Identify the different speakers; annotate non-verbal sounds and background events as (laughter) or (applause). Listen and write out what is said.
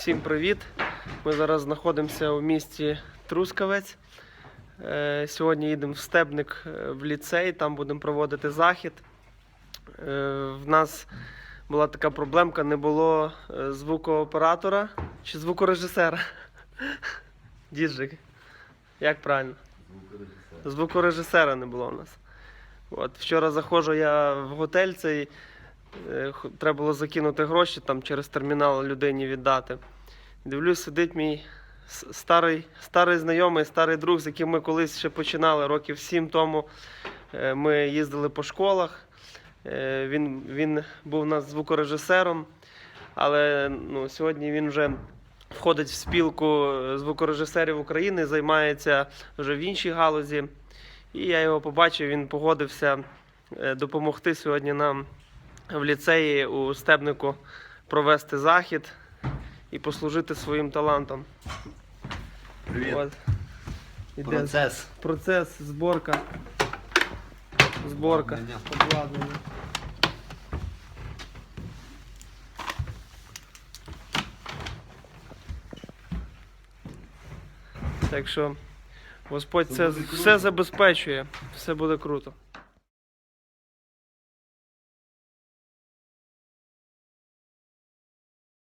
Speaker 1: Всім привіт! Ми зараз знаходимося у місті Трускавець. Е, Сьогодні їдемо в Стебник е, в ліцей, там будемо проводити захід. Е, В нас була така проблемка, не було звукооператора чи звукорежисера. (laughs) Діджик. Як правильно? Звукорежисера не було у нас. От, вчора заходжу я в готель цей. Е, Треба було закинути гроші там через термінал людині віддати. Дивлюсь, сидить мій старий, старий знайомий, старий друг, з яким ми колись ще починали років сім тому. Е, Ми їздили по школах. Е, Він, він був у нас звукорежисером, але ну, сьогодні він вже входить в спілку звукорежисерів України, займається вже в іншій галузі. І я його побачив, він погодився допомогти сьогодні нам в ліцеї у Стебнику провести захід і послужити своїм талантом.
Speaker 2: Привіт.
Speaker 1: От. Іде
Speaker 2: Процес.
Speaker 1: процес, зборка. Зборка.
Speaker 2: Обладнання.
Speaker 1: Обладнання. Так що Господь це все забезпечує, все буде круто.